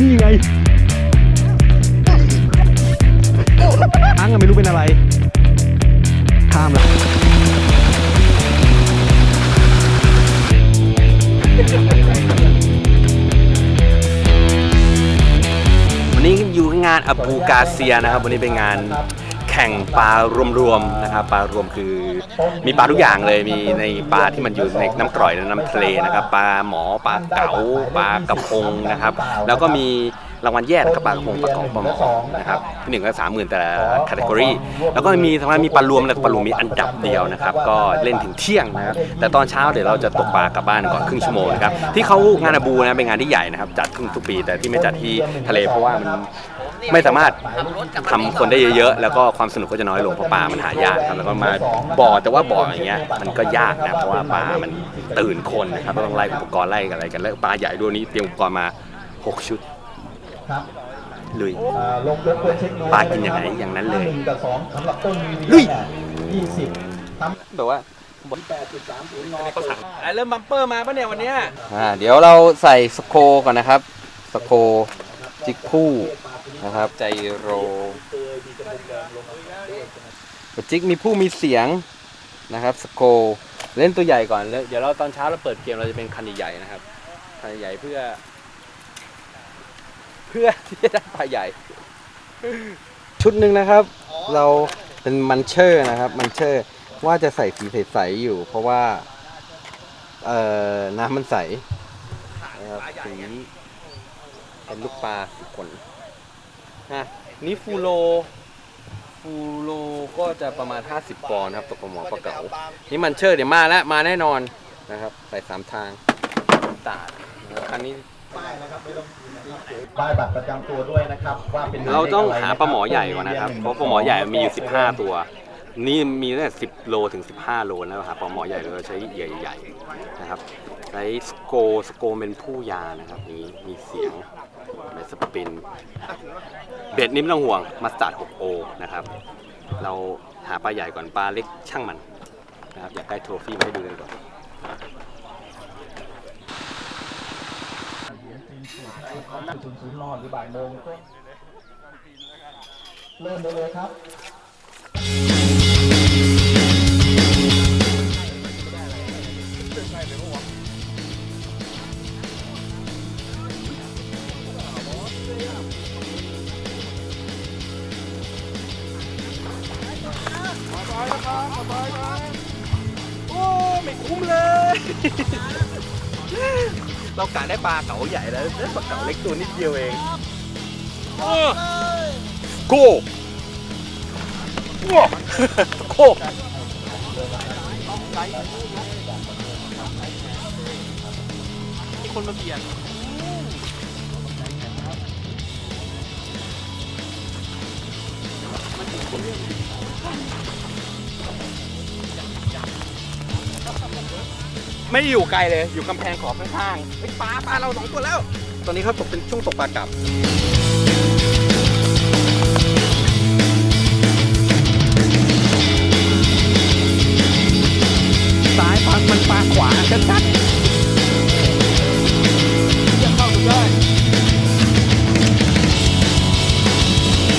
นี่ไงช้งอะไม่รู้เป็นอะไร ข้ามละวันนี้อยู่งานอปูกาเซียนะครับ วันนี้เป็นงาน ข่งปลารวมๆนะครับปลารวมคือมีปลาทุกอย่างเลยมีในปลาที่มันอยู่ในน้ำกร่อยและน้ำทะเลนะครับปลาหมอปลาเก๋าปลากระพงนะครับ แล้วก็มีรางวัลแยกนะครับปลากระพงปลากรอบปลาหมอนะครับที่หนึ่งก็สามหมื่นแต่ละคตตากรีแล้วก็มีทางด้านมีปลารวมแล้วปลารวมมีอันดับเดียวนะครับ ก็เล่นถึงเที่ยงนะครับแต่ตอนเช้าเดี๋ยวเราจะตกปลากลับบ้านก่อนครึ่งชั่วโมงนะครับที่เขางานอบูนะเป็นงานที่ใหญ่นะครับจัดขึ้นทุกปี แต่ที่ไม่จัดที่ทะเลเพราะว่ามัน ไม่สามารถทำคนได้เยอะๆ แล้วก็ความสนุกก็จะน้อยลงเพราะปลามันหายากครับแล้วก็มาบ่อแต่ว่าบ่ออย่างเงี้ยมันก็ยากนะเพราะว่าปลามันตื่นคนนะครับก็ต้องไล่อุปกรณ์ไล่อะไรกันแล้วปลาใหญ่ด้วยนี้เตรียมอุปกรณ์มา 6 ชุดครับลุย อ่าลงรบกวนเช็คดูปลากินยังไงอย่างนั้นเลย หนึ่งกับสองสำหรับต้นมีลุยยี่สิบทแบบว่าำแปดจุดสามศูนย์นอเริ่มบัมเปอร์มาปะเนี่ยวันนี้อ่าเดี๋ยวเราใส่สโคก่อนนะครับ สโคจิกคู่ นะครับใจโรจิกมีผู้มีเสียงนะครับสโคเล่นตัวใหญ่ก่อนแล้วเดี๋ยวเราตอนเช้าเราเปิดเกมเราจะเป็นคันใหญ่ๆนะครับคันใหญ่เพื่อ เพื่อที่จะได้ปลาใหญ่ ชุดหนึ่งนะครับ เราเป็นมันเชอร์นะครับ มันเชอร์ว่าจะใส่สีใสๆอยู่ เพราะว่าเอ่อน้ำมันใสนะครับสีเป็นลูกปลาสีขน ฮะนี่ฟูโรฟูโรก็จะประมาณ 50ปอนด์ครับตกกระหมอปลาเก๋านี่มันเชอร์เดี๋ยวมาแล้วมาแน่นอนนะครับใส่สามทางตาดนะครับอันนี้ป้ายบัตรประจำตัวด้วยนะครับว่าเป็นเราต้องลขะไหาปลาหมอใหญ่ก่อนนะครับเพราะปลาหมอใหญ่มีอยู่ 15 ตัว นี่มีตั้งแต่10 โลถึง 15 โลแล้วครับปลาหมอใหญ่เราใช้ใหญ่ๆนะครับใช้สโกสโกเป็นผู้ยานะครับมีมีเสียงแบบ สปินเบ็ดนี่ไม่ต้องห่วงมาสตาร์ด6โอนะครับ เราหาปลาใหญ่ก่อนปลาเล็กช่างมันนะครับอยากได้โทรฟี่มาให้ดูกันก่อนศูนย์ศูนย์นอนหรือบ่ายโมงเริ่มได้เลย ครับโอ้ไม่คุ้มเลย เรากะได้ปลาเก๋าใหญ่แล้วได้ปลาเก๋าเล็กตัวนิดเดียวเองโอ้โก้โอ้โก้มีคนมาเบียด ไม่ได้อยู่ไกลเลย อยู่กำแพงขอบข้างๆเฮ้ยปลาปลาเราสองตัวแล้ว ตอนนี้เขาตกเป็นช่วงตกปลากลับ ซ้ายปังมันปลาขวาชัดๆยังเข้าถึงได้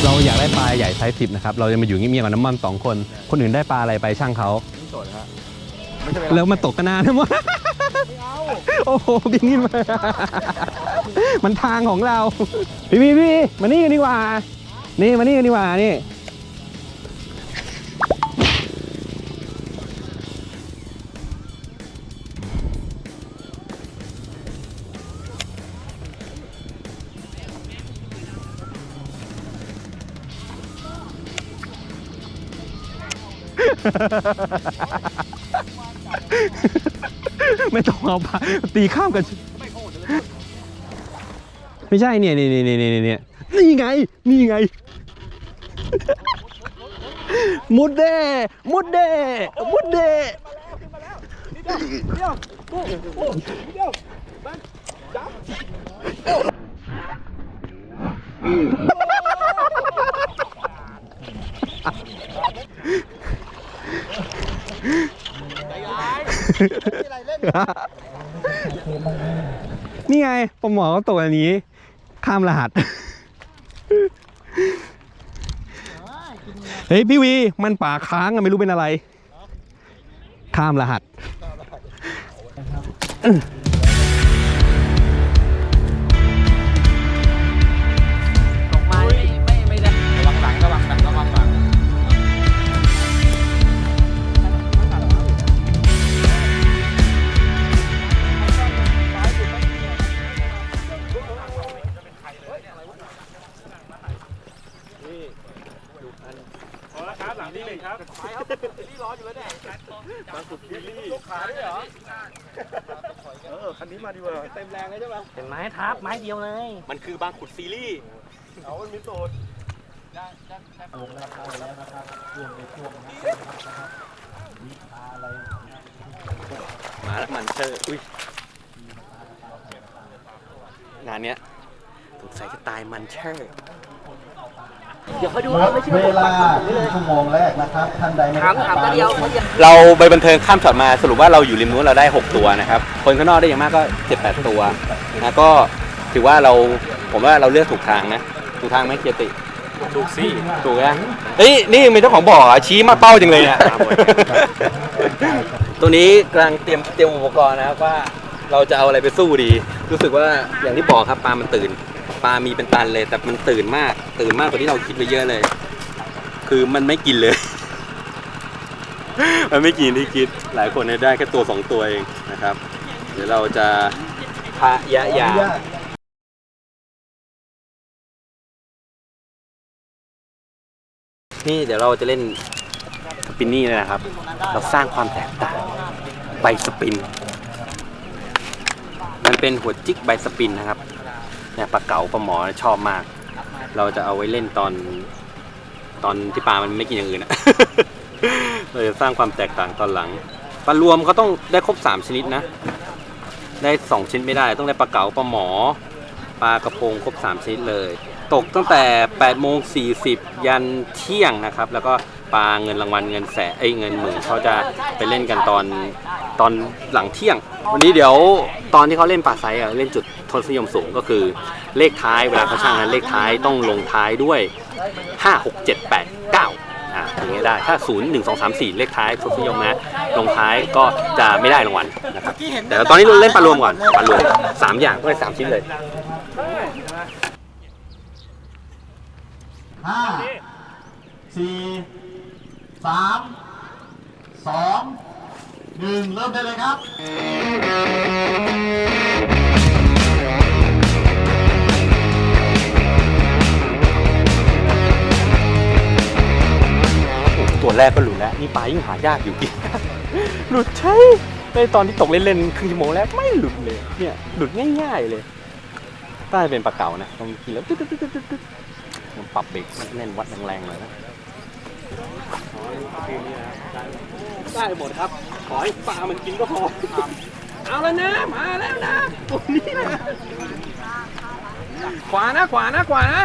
เราอยากได้ปลาใหญ่ไซส์สิบนะครับ เราจะมาอยู่เงียบๆกับน้ำมันสองคน คนอื่นได้ปลาอะไรไปช่างเขา แล้วมันตกกันนานนะมั้งโอ้โหบินขึ้นมามันทางของเรา พี่พี่พี่มานี่กันดีกว่า นี่มานี่กันดีกว่านี่ ไม่ต้องเอาไปตีข้ามกัน ไม่ใช่เนี่ยเนี่ยเนี่ยเนี่ยเนี่ยเนี่ยนี่ไง นี่ไง มุดเด้มุดเด้มุดเด้ นี่ไงผมหมอเขาตกอันนี้ ข้ามรหัส เฮ้ยพี่วี มันป่าค้างอะไม่รู้เป็นอะไร ข้ามรหัส พี่ดูอันพอล้ครับหลังนี้เลยครับไปครับนี่ร้อนอยู่แล้วเนี่ยบางสุดพี่ยกขาด้วยเหรอเออคันนี้มาดีกว่าเต็มแรงเลยใช่ไหมเป็นไม้ทับไม้เดียวเลย มันคือบางขุดซีรีส์เอามันมีโซนได้ได้ลงราคาแล้วนะครับช่วงในช่วงนะคมีอะไรมาแล้วมันเชอร์อุ้ยงานเนี้ยสงสัยจะตายมันเชอร์ เดี๋ยวเขาดูหมเอาดไม่ใช่เวลาครึ่งชั่วโมงแรกนะครับท่านใดไม่ถามถามตัวเดียวเขาจะเราไปบันเทิงข้ามช็อตมาสรุปว่าเราอยู่ริมนู้นเราได้ 6 ตัวนะครับคนข้างนอกได้อย่างมากก็7-8ตัวนะก็ถือว่าเราผมว่าเราเลือกถูกทางนะถูกทางไหมเกียรติถูกสิถูกนะเฮ้ยนี่เป็นเจ้าของบ่ออะชี้มาเป้าจังเลยเนี่ยตัวนี้กำลังเตรียมเตรียมอุปกรณ์นะครับว่าเราจะเอาอะไรไปสู้ดี รู้สึกว่าอย่างที่บอกครับปลามันตื่น ปลามีเป็นตันเลย แต่มันตื่นมาก ตื่นมากกว่าที่เราคิดไปเยอะเลย คือมันไม่กินเลย มันไม่กินที่คิด หลายคนเนี่ยได้แค่ตัวสองตัวเองนะครับ เดี๋ยวเราจะพะยะยานี่เดี๋ยวเราจะเล่นสปินนี่เลยนะครับ เราสร้างความแตกต่างใบสปิน มันเป็นหัวจิกใบสปินนะครับ เนี่ยปลาเก๋าปลาหมอชอบมาก เราจะเอาไว้เล่นตอนตอนที่ปลามันไม่กินอย่างอื่นอะเราจะสร้างความแตกต่างตอนหลังปลารวมเขาต้องได้ครบ 3 ชนิดนะ ได้2ชนิดไม่ได้ต้องได้ปลาเก๋าปลาหมอปลากระพงครบ 3 ชนิดเลย ตกตั้งแต่8โมง40 ยันเที่ยงนะครับ แล้วก็ปลาเงินรางวัลเงินแสนเอ้ยเงินหมื่นเขาจะไปเล่นกันตอนตอนหลังเที่ยง วันนี้เดี๋ยวตอนที่เขาเล่นปลาไซส์อะเล่นจุด ทศนิยมสูงก็คือเลขท้ายเวลาเขาช่างนั้นเลขท้ายต้องลงท้ายด้วย 5 6 7 8 9อ่าอย่างเงี้ยได้ถ้า 0 1 2 3 4 เลขท้ายทศนิยมนะลงท้ายก็จะไม่ได้รางวัลนะครับแต่ตอนนี้เราเล่นปลารวมก่อนปลารวม 3 อย่างต้องได้3ชิ้นเลยห้าสี่สามสองหนึ่งเริ่มได้เลยครับ แรกก็หลุดแล้วนี่ปลายิ่งหายากอยู่กินหลุดใช่ในตอนที่ตกเล่นๆครึ่งชั่วโมงแรกไม่หลุดเลยเนี่ยหลุดง่ายๆเลยใต้เป็นปลาเก๋านะต้องกินแล้วตึ๊ดตึ๊ดตึ๊ดตึ๊ดตึ๊ดมันปรับเบรกเล่นวัดแรงๆเลยนะได้หมดครับขอให้ปลามันกินก็พอเอาแล้วนะมาแล้วนะตัวนี้นะขวานะขวานะขวานะ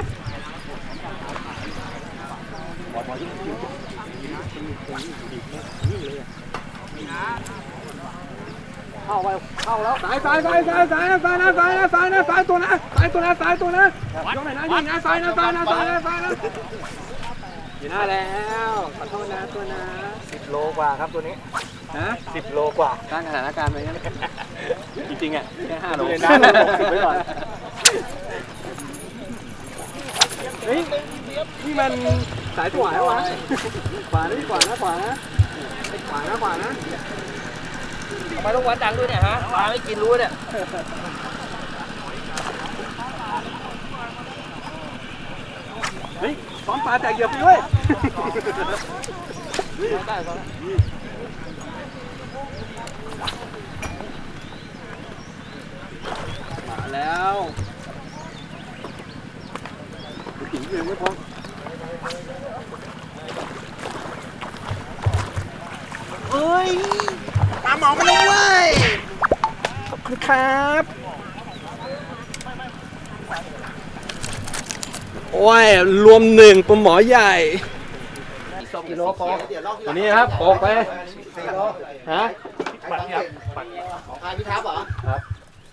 เข้าไปเข้าแล้วสายสายสายสายสายนะสายนะสายนะสายนะสายตัวนะสายตัวนะสายตัวนะยกไหนนะยิงนะสายนะสายนะสายนะสายนะอยู่หน้าแล้วขอโทษนะตัวนะสิบโลกว่าครับตัวนี้ฮะสิบโลกว่าสร้างสถานการณ์ไปงั้นจริงๆอะแค่ห้าโลเรียได้หกสิบไว้ก่อนเฮ้ยนี่มัน สายตัวแล้ววะขวานะขวานะขวานะขวานะขวานะทำไมต้องวัดดังด้วยเนี่ยฮะปลาไม่กินรู้เนี่ยเฮ้ยซ้อมปลาแตกเหยียบไปด้วยมาแล้วถึงเพียงไม่พอ เฮ้ยปลาหมอมาแล้วเว้ย ขอบคุณครับ โอ้ย รวมหนึ่งปลาหมอใหญ่ กิโลพอวันนี้ครับโปกไปฮะของใครพี่ทับเหรอ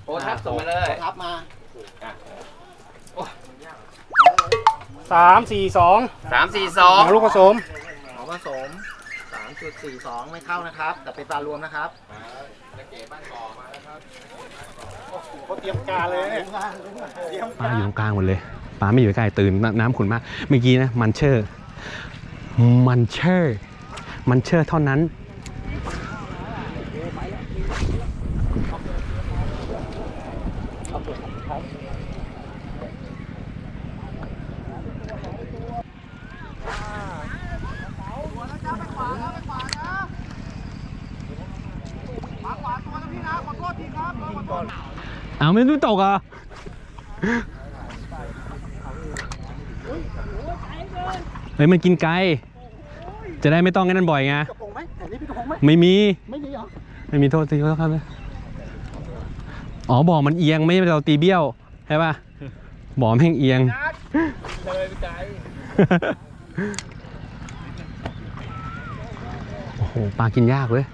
โปทับส่งมาเลยทับมาโอ้ สามสี่สองสามสี่สองหนังลูกผสมหมอผสม 3.42 ไม่เข้านะครับ แต่เป็นปลารวมนะครับเขาเตรียมการเลยเนี่ยปลาอยู่ตรงกลางหมดเลยปลาไม่อยู่ใกล้ตื่นน้ำน้ำขุ่นมากเมื่อกี้นะมันเชอร์มันเชอร์มันเชอร์เท่านั้น เอาไม่รู้ตกอะเฮ้ยมันกินไกล จะได้ไม่ต้องงั้นบ่อยไงกระพงไหมแถวนี้พี่กระพงไหมไม่มี ไม่มีเหรอไม่มีโทษทีเขาครับ อ๋อบ่อมันเอียงไม่ใช่เราตีเบี้ยวใช่ป่ะบ่อแม่งเอียง เลยไปไกลโอ้โหปลากินยากเว้ย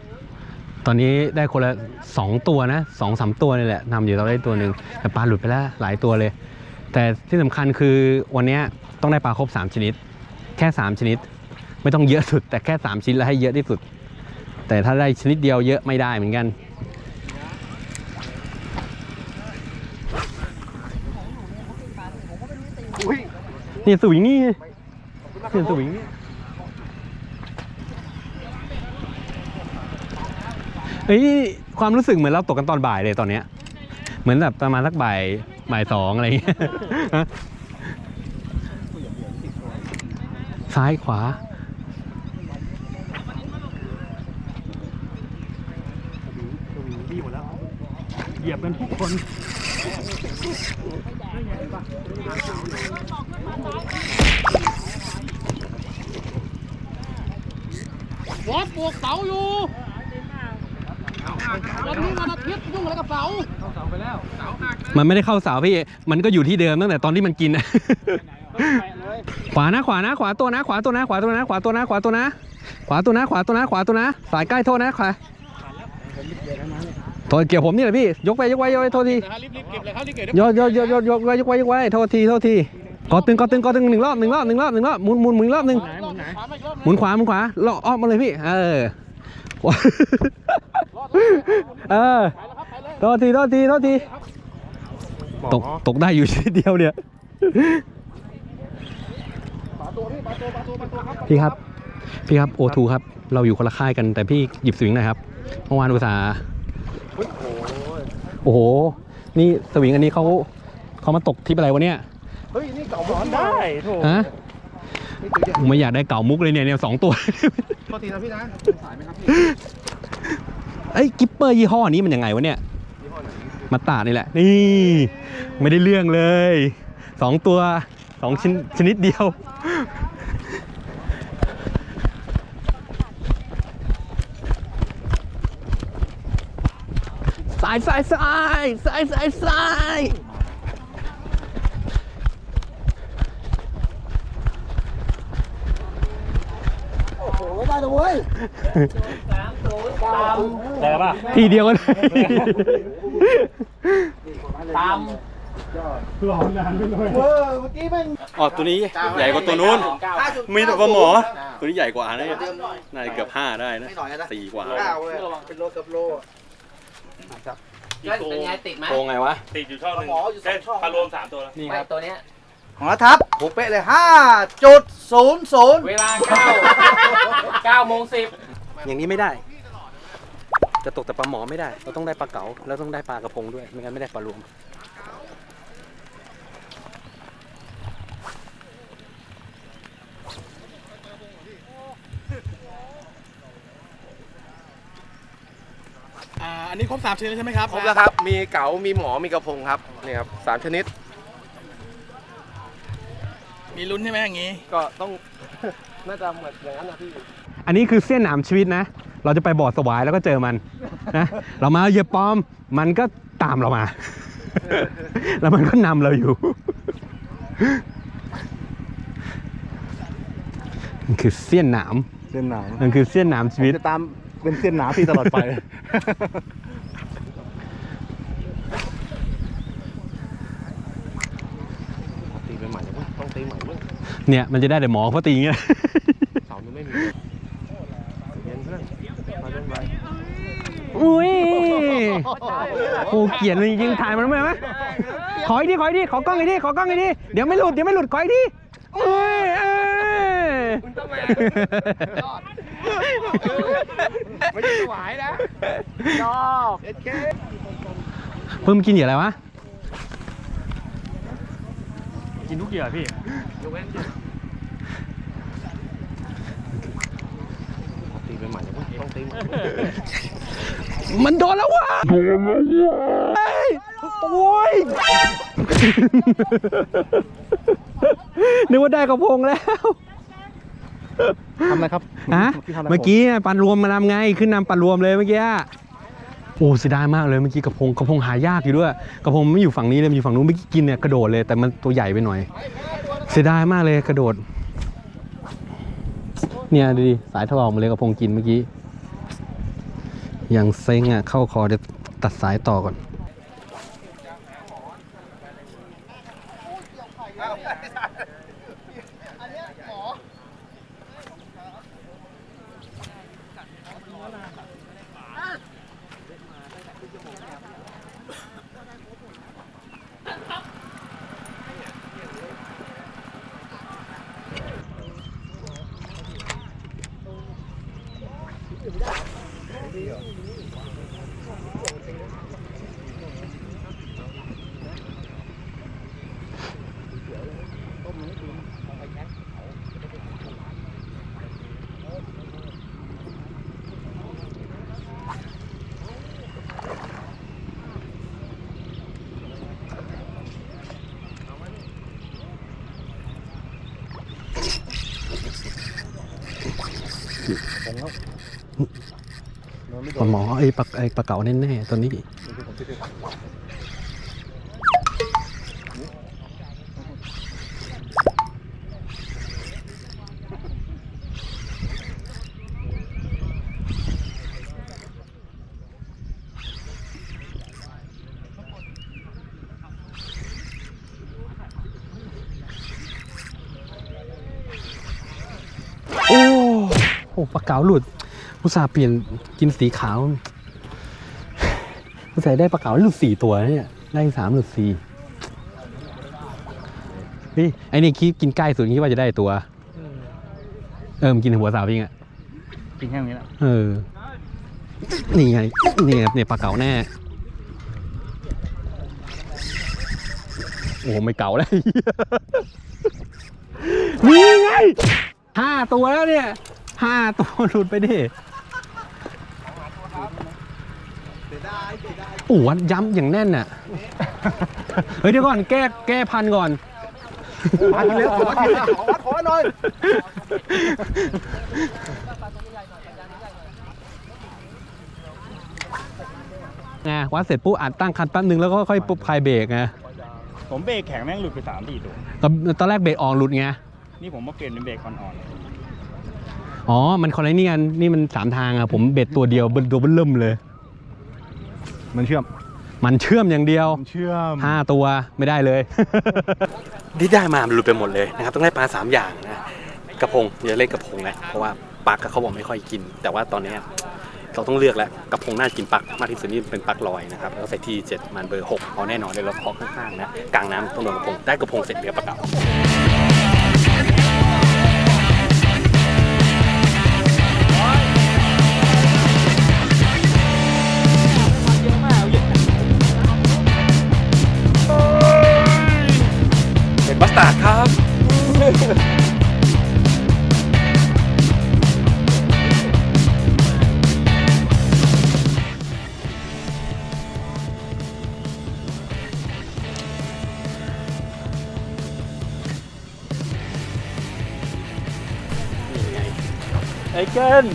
ตอนนี้ได้คนละสองตัวนะสองสามตัวนี่แหละนำอยู่เราได้ตัวหนึ่งแต่ปลาหลุดไปแล้วหลายตัวเลย แต่ที่สำคัญคือวันนี้ต้องได้ปลาครบ 3 ชนิด แค่ 3 ชนิด ไม่ต้องเยอะสุด แต่แค่ 3ชนิดแล้วให้เยอะที่สุด แต่ถ้าได้ชนิดเดียวเยอะไม่ได้เหมือนกันนี่สวิงนี่นี่สวิงนี่ เฮ้ยความรู้สึกเหมือนเราตกกันตอนบ่ายเลยตอนเนี้ย เหมือนแบบประมาณสักบ่ายบ่ายสองอะไรอย่างเงี้ยฮะซ้ายขวาดีหมดแล้วเหยียบกันทุกคนวอสปลูกเสาอยู่ วันนี้วันอาทิตย์ยุ่งอะไรกับเสามันไม่ได้เข้าเสาพี่ มันก็อยู่ที่เดิมตั้งแต่ตอนที่มันกินนะขวานะขวานะขวาตัวนะ ขวาตัวนะ ขวาตัวนะ ขวาตัวนะ ขวาตัวนะ ขวาตัวนะ ขวาตัวนะ ขวาตัวนะ สายใกล้โทษนะขวาโทษเกี่ยวผมนี่แหละพี่ ยกไปยกไว้ยกไว้โทษทีรีบรีบเก็บเลยครับรีบเก็บยกยกยกยกยกไว้ยกไว้ยกไว้โทษทีโทษทีกอตึงกอตึงกอตึงหนึ่งรอบหนึ่งรอบหนึ่งรอบหนึ่งรอบหมุนหมุนหมุนอีกรอบหนึ่งหมุนไหนหมุนขวาหมุนขวาเลาะอ้อมมาเลยพี่ เออ เออโทษทีโทษทีโทษทีตกตกได้อยู่ทีเดียวเนี่ยพี่ครับ พี่ครับโอทูครับ เราอยู่คนละค่ายกันแต่พี่หยิบสวิงหนะครับเมื่อวานอุตส่าห์โอ้โห นี่สวิงอันนี้เขาเขามาตกทริปอะไรวะเนี่ย เฮ้ย นี่เก่าร้อนได้โถฮะผมไม่อยากได้เก่ามุกเลยเนี่ยเนี่ยสองตัวโทษทีนะพี่นะสายไหมครับพี่ เอ้ยกิปเปอร์ยี่ห้อนี้มันยังไงวะเนี่ยมาตานี่แหละ นี่ ไม่ได้เรื่องเลยสองตัวสองชนชนิดเดียว สายสายสายสายสายสาย ได้ป่ะทีเดียวกันเลยตามร้อนนานไปหน่อยอ๋อตัวนี้ใหญ่กว่าตัวนู้นมีแต่ปลาหมอ ตัวนี้ใหญ่กว่านะเนี่ยน่าจะเกือบห้าได้นะไม่หน่อยนะสี่กว่าเก้าเลยเป็นโลกับโลเป็นไงติดไหมโกงไงวะ ติดอยู่ช่องหนึ่งหมออยู่สองช่องพารวมสามตัวแล้วนี่ครับตัวเนี้ย หัวทับหูเป๊ะเลย5.00เวลาเก้าเก้าโมงสิบอย่างนี้ไม่ได้ จะตกแต่ปลาหมอไม่ได้ เราต้องได้ปลาเก๋าแล้วต้องได้ปลากระพงด้วยไม่งั้นไม่ได้ปลารวมอ่าอันนี้ครบสามชนิดใช่ไหมครับ ครบแล้วครับ มีเก๋า มีหมอ มีกระพงครับ นี่ครับสามชนิด มีลุ้นใช่ไหมอย่างงี้ ก็ต้อง น่าจะเหมือนอย่างนั้นนะพี่ อันนี้คือเส้นหนามชีวิตนะ เราจะไปบ่อสวายแล้วก็เจอมันนะ เรามาเหยียบปอม มันก็ตามเรามา แล้วมันก็นำเราอยู่ มันคือเส้นหนาม เส้นหนาวมันคือเส้นหนามชีวิต จะตามเป็นเส้นหนาพี่ตลอดไป ตีไปใหม่ เลยเว้ยต้องตีใหม่เว้ยเนี่ยมันจะได้แต่หมอเพราะตีอย่างเงี้ยเสามันไม่มีเย็นเพื่อนมาเล่นไปอุ้ยโอ้เกลียดเลยจริงๆถ่ายมันทำไมวะขออีกทีขออีกทีขอกล้องอีกทีขอกล้องอีกทีเดี๋ยวไม่หลุดเดี๋ยวไม่หลุดขออีกทีอุ้ยเอ้ยไม่ใช่หวายนะชอบเอเคเพิ่มกินเหยื่ออะไรวะ กินทุกเหยื่อพี่ตีไปใหม่เลยต้องตีใหม่มันโดนแล้วว่ะโดนแล้วโอ้ยนึกว่าได้กระพงแล้วทำอะไรครับฮะพี่ทำอะไรเมื่อกี้ปันรวมมานำไง ขึ้นนำปันรวมเลยเมื่อกี้ โอ้เสียดายมากเลยเมื่อกี้กระพงกระพงหายากอยู่ด้วยกระพงไม่อยู่ฝั่งนี้เลยมันอยู่ฝั่งนู้นเมื่อกี้กินเนี่ยกระโดดเลยแต่มันตัวใหญ่ไปหน่อย เสียดายมากเลยกระโดด เนี่ยดูดิสายถลอกมาเลยกระพงกินเมื่อกี้อย่างเซ็งอะเข้าคอเดี๋ยวตัดสายต่อก่อน หมอไอ้ปลาไอ้ปลาเก๋าแน่ๆตัวนี้ โอ้ โอ้ปลาเก๋าหลุดอุตส่าห์เปลี่ยนกินสีขาวอุตส่าห์ได้ปลาเก๋าหลุดสี่ตัวนะเนี่ยได้สามหลุดสี่เฮ้ยไอ้นี่คิดกินใกล้สุดคิดว่าจะได้ตัว เออมันกินหัวสาวพิงอะกินแค่นี้แหละเออนี่ไงนี่ไงเนี่ยปลาเก๋าแน่โอ้โหไม่เก๋าแล้วนี่ไงห้าตัวแล้วเนี่ย ห้าตัวหลุดไปดิโอ้โหย้ำอย่างแน่นน่ะ เฮ้ยเดี๋ยวก่อนแก้แก้พันก่อนพันเร็วขอพันขอวัดขอหน่อยไงวัดเสร็จปุ๊บอัดตั้งคันแป๊บนึงแล้วก็ค่อยปุ๊บคลายเบรกไงผมเบรกแข็งแม่งหลุดไปสามสี่ตัวตอนตอนแรกเบรกออกหลุดไง นี่ผมมาเปลี่ยนเป็นเบรกอ่อน อ๋อ มันคนละนี่กันนี่มันสามทางอะผมเบ็ดตัวเดียวเป็นตัวเบิ่มเลยๆมันเชื่อม มันเชื่อมอย่างเดียวมันเชื่อมห้าตัวไม่ได้เลย ที่ได้มามันหลุดไปหมดเลยนะครับต้องได้ปลาสามอย่างนะกระพงอย่าเล่นกระพงนะเพราะว่าปลักอะเขาบอกไม่ค่อยกิน แต่ว่าตอนเนี้ยเราต้องเลือกแล้วกระพงน่ากินปลักมากที่สุดนี่เป็นปลักลอยนะครับแล้วใส่ที่เจ็ดมันเบอร์หกเอาแน่นอนเลยเราเคาะข้างๆนะกลางน้ำต้องโดนกระพงได้กระพงเสร็จเหลือปลาเก๋าเป็นบั ครับ ไอ้เกิน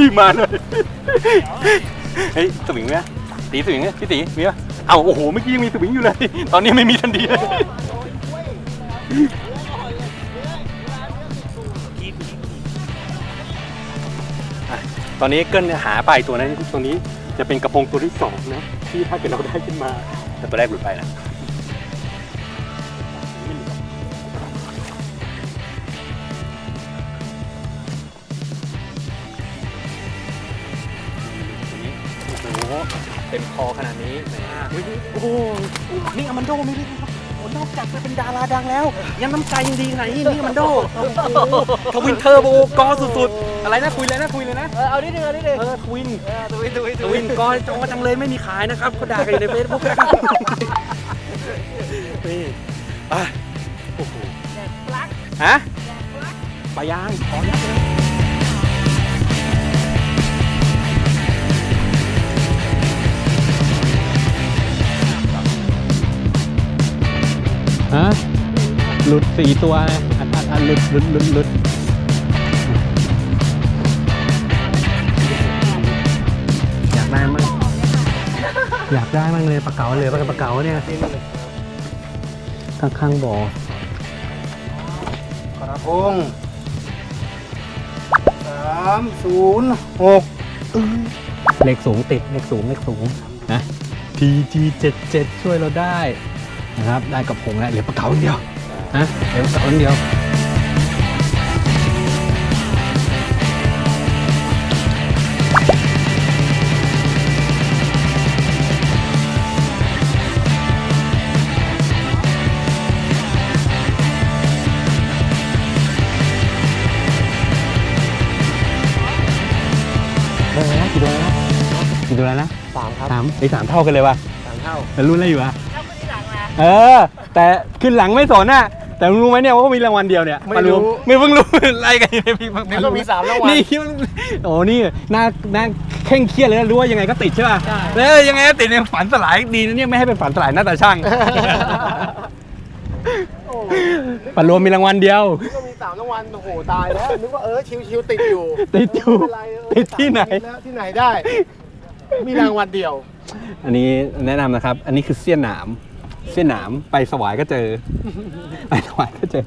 รีบมาเลยเฮ้ยสวิงไหมตีสวิงไหมพี่ตีมีปะเอาโอ้โหเมื่อกี้ยังมีสวิงอยู่เลย ตอนนี้ไม่มีทันทีเลยอะตอนนี้เกิลหาไปตัวนั้นตัวนี้จะเป็นกระพงตัวที่สองนะที่ถ้าเกิดเราได้ขึ้นมาแต่ตัวแรกหลุดไปนะโเต็มคอขนาดนี้แหมโอ้โหนี่อามันโดไม่ได้ครับโอ้นอกจากจะเป็นดาราดังแล้ว ยังน้ำใจยังดีขนาดนี้นี่อามันโดโอ้โหทวินเทอร์โบกอสุดๆ อะไรนะคุยเลยนะคุยเลยนะเออเอาดิเดือดิเดือเออทวินทวินทวินทวินกอจอจังเลยไม่มีขายนะครับเขาด่ากันอยู่ในเฟซบุ๊กนะครับนี่ไปโอ้โหฮะปลายางขอยักเลย หลุดสี่ตัวเลยอัดอัดอัดหลุดหลุดหลุดหลุดอยากได้มั้งอยากได้มั้งเลยปลาเก๋าเลยปลาปลาเก๋าเนี่ยข้างข้างๆบ่อกระพงสามศูนย์หกเลขสูงติดเลขสูงเลขสูงนะ PG 77 ช่วยเราได้นะครับ ได้กับผงแล้วเหลือปลาเก๋าอย่างเดียว นะเหลือปลาเก๋าอย่างเดียวได้ไหมนะกี่ตัวแล้วนะกี่ตัวแล้วนะสามครับสามไอ้สามเท่ากันเลยว่ะสามเท่า แต่รุ่นอะไรอยู่อะ เออ แต่ขึ้นหลังไม่สนน่ะ แต่มึงรู้ไหมเนี่ยว่ามีรางวัลเดียวเนี่ยไม่รู้ ไม่เพิ่งรู้ไล่กันอยู่ในพี่นึกว่ามีสามรางวัล นี่คิดว่าโอ้นี่น่าน่าเคร่งเครียดเลยนะรู้ว่ายังไงก็ติดใช่ป่ะใช่ แล้วยังไงก็ติดเนี่ยฝันสลายดีนะเนี่ยไม่ให้เป็นฝันสลายหน้าตาช่างปันรวมมีรางวัลเดียวนึกว่ามีสามรางวัลโอ้โหตายแล้วนึกว่าเออชิวๆติดอยู่ติดอยู่ไม่เป็นไรเออติดที่ไหนแล้วที่ไหนได้ มีรางวัลเดียว อันนี้แนะนำนะครับ อันนี้คือเสี้ยนหนาม เสี้ยนหนามไปสวายก็เจอ ไปสวายก็เจอ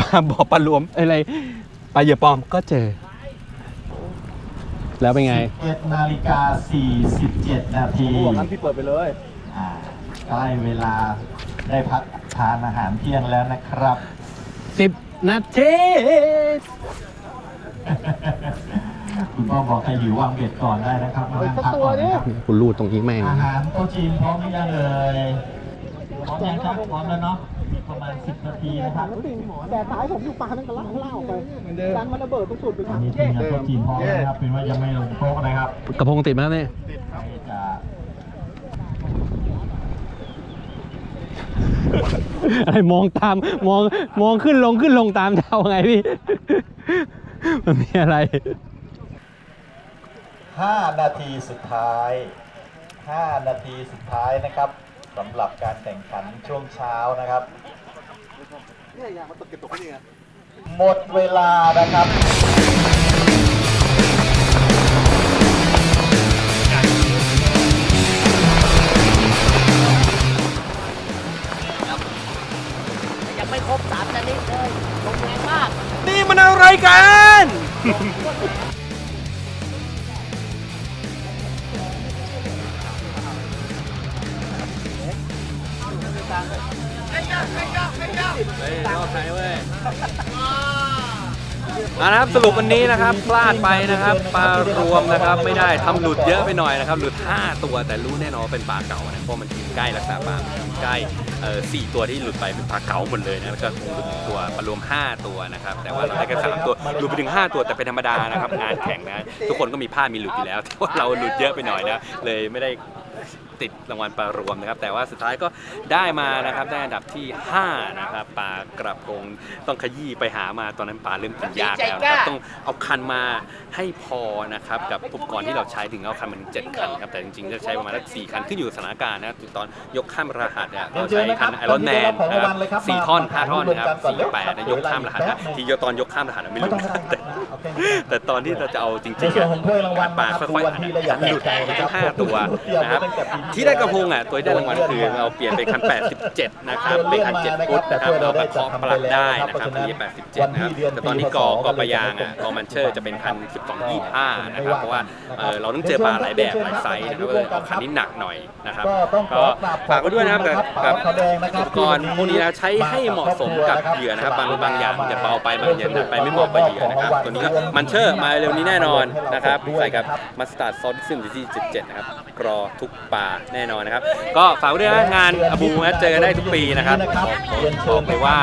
ปลาบ่อปลารวมอะไรปลาเหยื่อปลอมก็เจอ แล้วเป็นไง11นาฬิกา 47 นาทีงั้นพี่เปิดไปเลยอ่าใกล้เวลาได้พักทานอาหารเที่ยงแล้วนะครับ10นาทีคุณพ่อบอกใครหิววางเบ็ดก่อนได้นะครับมานั่งพักก่อนนะครับ คุณรูดตรงนี้แม่ง อาหารโต๊ะจีนพร้อมหรือยังเอ่ย พร้อมยังครับพร้อมแล้วเนาะประมาณ 10 นาทีนะครับแต่สายผมอยู่ปลานั่นก็ล่าล่าออกไปดันมันระเบิดตรงสุดไปตอนนี้ทีมงานโต๊ะจีนพร้อมแล้วนะครับ เป็นว่ายังไม่ลงโต๊ะนะครับกระพงติดไหมครับเนี่ยใครจะอะไรมองตามมองมองขึ้นลงขึ้นลงตามเท่าไงพี่ มันมีอะไร 5นาทีสุดท้าย 5 นาทีสุดท้ายนะครับ สำหรับการแข่งขันช่วงเช้านะครับหมดเวลานะครับ ยังไม่ครบสามชนิดเลยลงแรงมาก นี่มันอะไรกัน นะครับสรุปวันนี้นะครับพลาดไปนะครับปลารวมนะครับไม่ได้ทำหลุดเยอะไปหน่อยนะครับหลุด 5 ตัวแต่รู้แน่นอนเป็นปลาเก๋านะเพราะมันอยู่ใกล้รักษาปลามันอยู่ใกล้เออสี่ตัวที่หลุดไปเป็นปลาเก๋าหมดเลยนะแล้วก็คงหลุดตัวปลารวม 5 ตัวนะครับแต่ว่าเราได้แค่สามตัวหลุดไปถึง 5 ตัวแต่เป็นธรรมดานะครับงานแข่งนะทุกคนก็มีพลาดมีหลุดอยู่แล้วแต่ว่าเราหลุดเยอะไปหน่อยนะเลยไม่ได้ ติดรางวัลปลารวมนะครับ แต่ว่าสุดท้ายก็ได้มานะครับได้อันดับที่ 5 นะครับปลากระพงต้องขยี้ไปหามาตอนนั้นปลาเริ่มกินยากแล้วนะครับต้องเอาคันมาให้พอนะครับกับอุปกรณ์ที่เราใช้ถึงเอาคันมันเจ็ดคันครับแต่จริงๆจะใช้ประมาณสักสี่คันขึ้นอยู่กับสถานการณ์นะครับตอนยกข้ามรหัสเนี่ยเราใช้คันไอรอนแมนนะครับสี่ท่อนห้าท่อนนะครับสี่แปดนะยกข้ามรหัสนะที่ตอนยกข้ามรหัสนะไม่รู้นะแต่แต่ตอนที่เราจะเอาจริงในๆส่วนอะของถ้วยรางวัลปลานะครับค่อยๆวันที่เราอยากหลุดใจไปนะคทั้รับงห้าตัวนะครับที่ได้กระพงอะตัวที่ได้รางวัลคือเราเปลี่ยนเป็นคัน 87 นะครับเป็นคัน7ฟุตนะครับเราแบบเคาะปลักได้นะครับอันนี้87 นะครับแต่ตอนนี้กอกอปลายางอะกอมันเชอร์จะเป็นคัน 12 25 นะครับเพราะว่าเออเราต้องเจอปลาหลายแบบหลายไซส์นะครับก็เลยเอาคันนี้หนักหน่อยนะครับก็ต้องขก็อกราบฝากไว้ด้วยนะครับกับกับขอบคุณนะครับอุปกรณ์พวกนี้นะใช้ให้เหมาะสมกับเหยื่อนะครับบางบางอย่างจะเบาไปบางอย่างหนักไปไม่เหมาะกับเหยื่อนะครับตัวนี้ก็มันเชอร์มาเร็วนี้แน่นอนนะครับใส่กับมัสตาร์ดซอสซิมที่77 นะครับกรอทุกปลาแน่นอนนะครับ ก็ฝากไว้ด้วยนะงานอบูนะเจอกันได้ทุกปีนะครับบอกเลยว่า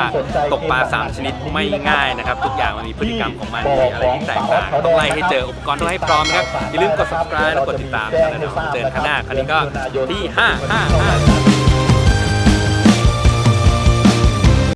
ตกปลา 3 ชนิดไม่ง่ายนะครับ ทุกอย่างมันมีพฤติกรรมของมันมีอะไรที่แตกต่างต้องไล่ให้เจออุปกรณ์ต้องให้พร้อมนะครับอย่าลืมกด subscribe และกดติดตามนะครับเดี๋ยวเราเจอกันข้างหน้าครั้งนี้ก็ที่ 5 5 5